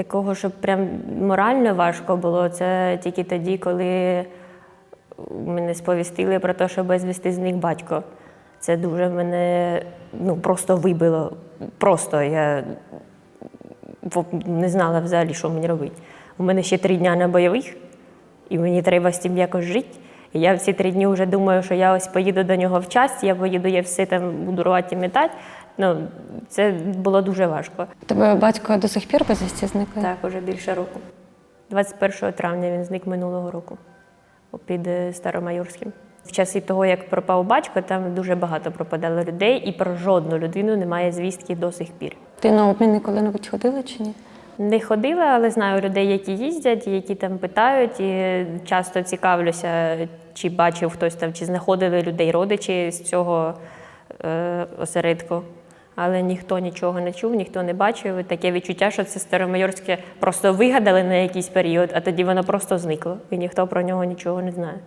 Такого, щоб прям морально важко було, це тільки тоді, коли мене сповістили про те, що безвісти зник батько. Це дуже мене ну, просто вибило. Просто я не знала взагалі, що мені робити. У мене ще три дня на бойових, і мені треба з цим якось жити. І я в ці три дні вже думаю, що я ось поїду до нього в час, я поїду, я все там буду рвати і метати. Ну, це було дуже важко. Тебе батько до сих пір безвісті зникли? Так, уже більше року. 21 травня він зник минулого року під е, Старомайорським. В часи того, як пропав батько, там дуже багато пропадало людей, і про жодну людину немає звістки до сих пір. Ти на обміни коли-небудь ходила чи ні? Не ходила, але знаю людей, які їздять, які там питають, і часто цікавлюся, чи бачив хтось там, чи знаходили людей родичі з цього е, осередку. Але ніхто нічого не чув, ніхто не бачив. Таке відчуття, що це Старомайорське просто вигадали на якийсь період, а тоді воно просто зникло, і ніхто про нього нічого не знає.